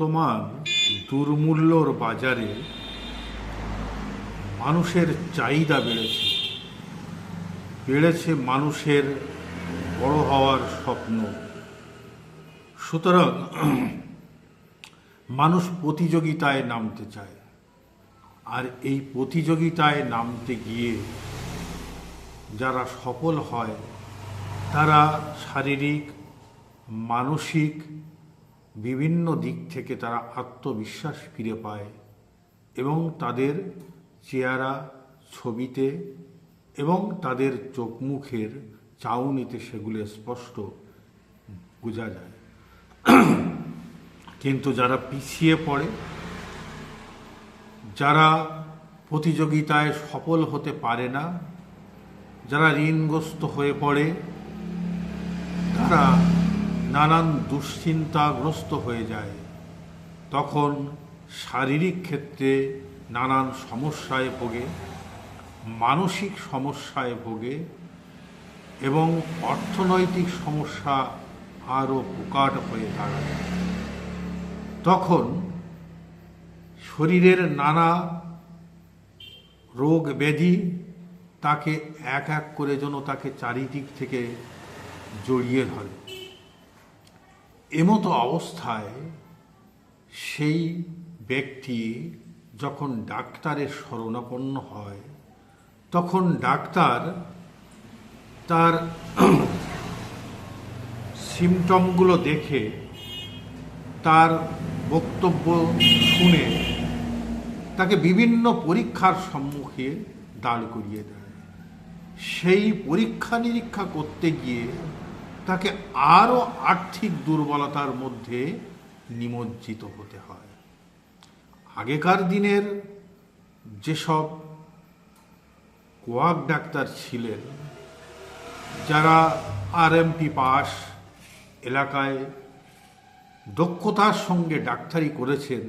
বর্তমান দুর্মূল্যর বাজারে মানুষের চাহিদা বেড়েছে। বেড়েছে মানুষের বড় হওয়ার স্বপ্ন। সুতরাং মানুষ প্রতিযোগিতায় নামতে চায়। আর এই প্রতিযোগিতায় নামতে গিয়ে যারা সফল হয়, তারা শারীরিক, মানসিক বিভিন্ন দিক থেকে তারা আত্মবিশ্বাস ফিরে পায় এবং তাদের চেহারা, ছবিতে এবং তাদের চোখ মুখের চাউনিতে সেগুলো স্পষ্ট বোঝা যায়। কিন্তু যারা পিছিয়ে পড়ে, যারা প্রতিযোগিতায় সফল হতে পারে না, যারা ঋণগ্রস্ত হয়ে পড়ে, তারা নানান দুশ্চিন্তাগ্রস্ত হয়ে যায়। তখন শারীরিক ক্ষেত্রে নানান সমস্যায় ভোগে, মানসিক সমস্যায় ভোগে এবং অর্থনৈতিক সমস্যা আরও প্রকাট হয়ে দাঁড়ায়। তখন শরীরের নানা রোগ ব্যাধি তাকে এক এক করে যেন তাকে চারিদিক থেকে জড়িয়ে ধরে। এমতো অবস্থায় সেই ব্যক্তি যখন ডাক্তারের শরণাপন্ন হয়, তখন ডাক্তার তার সিমটমগুলো দেখে তার বক্তব্য শুনে তাকে বিভিন্ন পরীক্ষার সম্মুখে দাঁড় করিয়ে দেয়। সেই পরীক্ষা নিরীক্ষা করতে গিয়ে তাকে আরও আর্থিক দুর্বলতার মধ্যে নিমজ্জিত হতে হয়। আগেকার দিনের যেসব কোয়াক ডাক্তার ছিলেন, যারা আরএমপি পাস, এলাকায় দক্ষতার সঙ্গে ডাক্তারি করেছেন,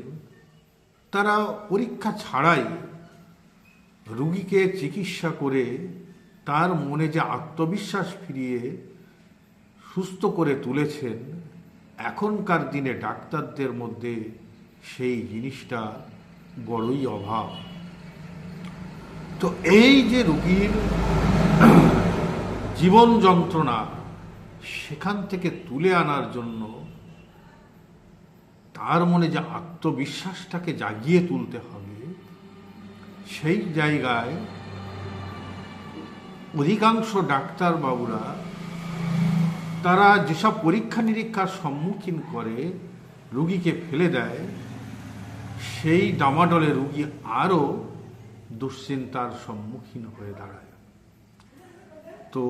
তারা পরীক্ষা ছাড়াই রুগীকে চিকিৎসা করে তার মনে যে আত্মবিশ্বাস ফিরিয়ে সুস্থ করে তুলেছেন, এখনকার দিনে ডাক্তারদের মধ্যে সেই জিনিসটা বড়ই অভাব। তো এই যে রুগীর জীবন যন্ত্রণা সেখান থেকে তুলে আনার জন্য তার মনে যে আত্মবিশ্বাসটাকে জাগিয়ে তুলতে হবে, সেই জায়গায় অধিকাংশ ডাক্তারবাবুরা তারা যেসব পরীক্ষা নিরীক্ষার সম্মুখীন করে, রুগীকে ফেলে দেয়, সেই ডামাডলে রুগী আরও দুশ্চিন্তার সম্মুখীন হয়ে দাঁড়ায়। তো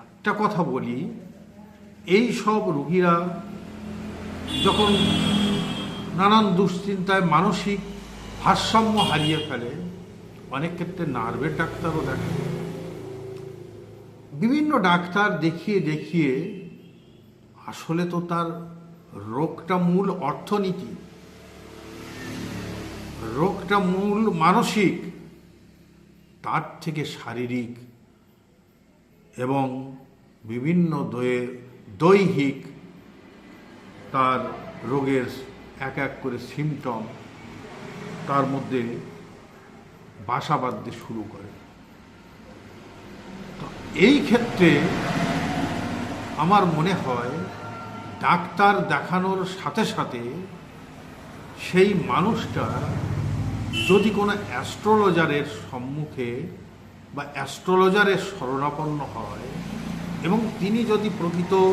একটা কথা বলি, এই সব রুগীরা যখন নানান দুশ্চিন্তায় মানসিক ভারসাম্য হারিয়ে ফেলে, অনেক ক্ষেত্রে নার্ভের ডাক্তারও দেখে বিভিন্ন ডাক্তার দেখিয়ে দেখিয়ে আসলে তো তার রোগটা মূল অর্থনীতি। রোগটা মূল মানসিক, তার থেকে শারীরিক এবং বিভিন্ন দৈহিক তার রোগের এক এক করে সিমটম তার মধ্যে বাসা বাঁধতে শুরু করে। এই ক্ষেত্রে আমার মনে হয় ডাক্তার দেখানোর সাথে সাথে সেই মানুষটা যদি কোনো অ্যাস্ট্রোলজারের সম্মুখে বা অ্যাস্ট্রোলজারের শরণাপন্ন হয় এবং তিনি যদি প্রকৃত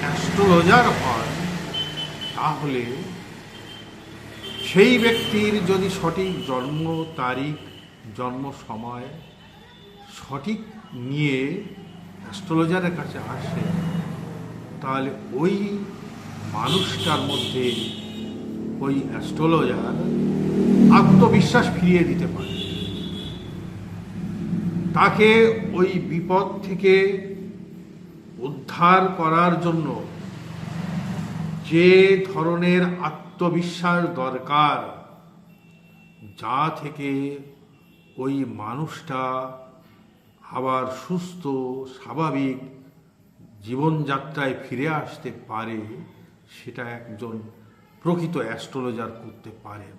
অ্যাস্ট্রোলজার হয়, তাহলে সেই ব্যক্তির যদি সঠিক জন্ম তারিখ, জন্ম সময় সঠিক নিয়ে অ্যাস্ট্রোলজারের কাছে আসে, তাহলে ওই মানুষটার মধ্যে ওই অ্যাস্ট্রোলজার আত্মবিশ্বাস ফিরিয়ে দিতে পারে। তাকে ওই বিপদ থেকে উদ্ধার করার জন্য যে ধরনের আত্মবিশ্বাস দরকার, যা থেকে ওই মানুষটা আবার সুস্থ, স্বাভাবিক জীবনযাত্রায় ফিরে আসতে পারে, সেটা একজন প্রকৃত অ্যাস্ট্রোলজার করতে পারেন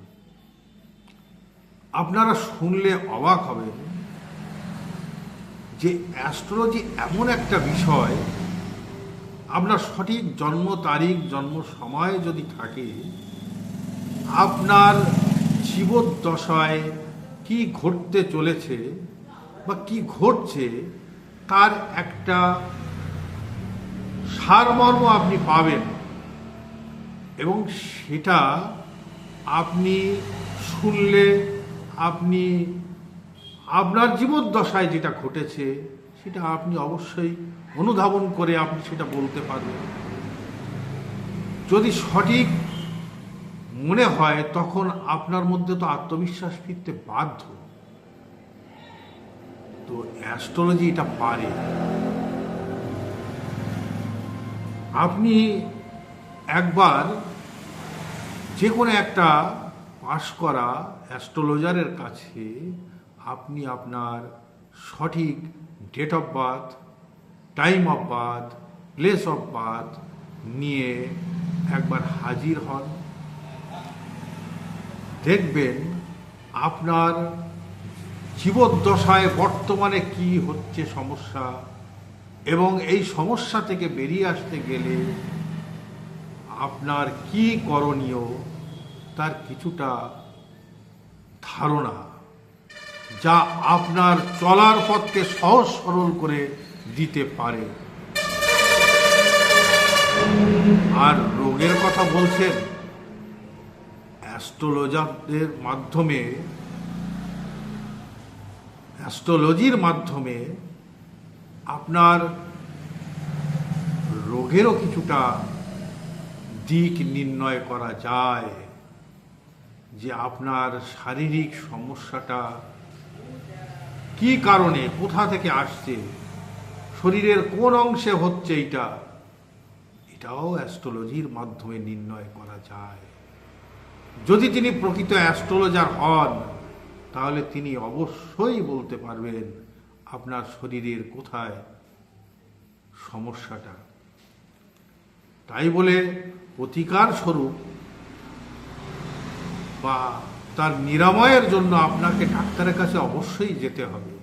আপনারা শুনলে অবাক হবেন যে অ্যাস্ট্রোলজি এমন একটা বিষয়, আপনার সঠিক জন্ম তারিখ, জন্ম সময় যদি থাকে, আপনার জীবদ্দশায় কি ঘটতে চলেছে বা কি ঘটছে, তার একটা সারমর্ম আপনি পাবেন। এবং সেটা আপনি শুনলে আপনি আপনার জীবদ্দশায় যেটা ঘটেছে, সেটা আপনি অবশ্যই অনুধাবন করে আপনি সেটা বলতে পারবেন। যদি সঠিক মনে হয়, তখন আপনার মধ্যে তো আত্মবিশ্বাস ফিরতে বাধ্য। তো অ্যাস্ট্রোলজি এটা পারে। আপনি একবার যে কোনো একটা পাশ করা অ্যাস্ট্রোলজারের কাছে আপনি আপনার সঠিক date of birth time of birth place of birth নিয়ে একবার হাজির হন। দেখবেন আপনার জীবদ্দশায় বর্তমানে কি হচ্ছে সমস্যা? এবং এই সমস্যা থেকে বেরিয়ে আসতে গেলে আপনার কি করণীয়? তার কিছুটা ধারণা, যা আপনার চলার পথকে সহজ সরল করে দিতে পারে। আর রোগের কথা বলছেন অ্যাস্ট্রোলজারদের মাধ্যমে অ্যাস্ট্রোলজির মাধ্যমে আপনার রোগেরও কিছুটা দিক নির্ণয় করা যায় যে আপনার শারীরিক সমস্যাটা কি কারণে, কোথা থেকে আসছে, শরীরের কোন অংশে হচ্ছে এটা এটাও অ্যাস্ট্রোলজির মাধ্যমে নির্ণয় করা যায়। যদি তিনি প্রকৃত অ্যাস্ট্রোলজার হন তাহলে তিনি অবশ্যই বলতে পারবেন, আপনার শরীরের কোথায় সমস্যাটা। তাই বলে প্রতিকার স্বরূপ বা তার নিরাময়ের জন্য আপনাকে ডাক্তারের কাছে অবশ্যই যেতে হবে।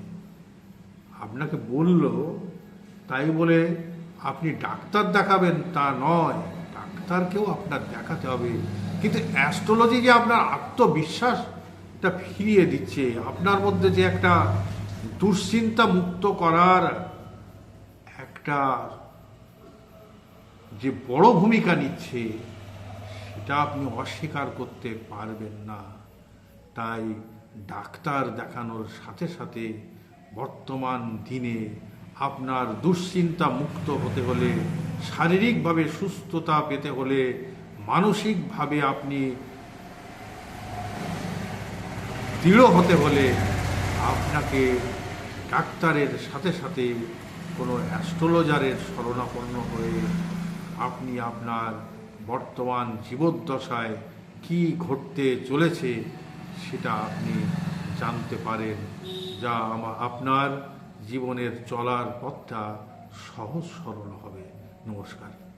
আপনাকে বলল, তাই বলে আপনি ডাক্তার দেখাবেন তা নয়, ডাক্তারকেও আপনার দেখাতে হবে। কিন্তু অ্যাস্ট্রোলজি যে আপনার আত্মবিশ্বাসটা ফিরিয়ে দিচ্ছে। আপনার মধ্যে যে একটা দুশ্চিন্তা মুক্ত করার একটা যে বড় ভূমিকা নিচ্ছে, সেটা আপনি অস্বীকার করতে পারবেন না। তাই ডাক্তার দেখানোর সাথে সাথে বর্তমান দিনে আপনার দুশ্চিন্তা মুক্ত হতে হলে, শারীরিকভাবে সুস্থতা পেতে হলে, মানসিকভাবে আপনি দৃঢ় হতে হলে আপনাকে ডাক্তারের সাথে সাথে কোনো অ্যাস্ট্রোলজারের শরণাপন্ন হয়ে আপনি আপনার বর্তমান জীবদ্দশায় কি ঘটতে চলেছে সেটা আপনি জানতে পারেন, যা আমা- আপনার জীবনের চলার পথটা সহজ সরল হবে। নমস্কার।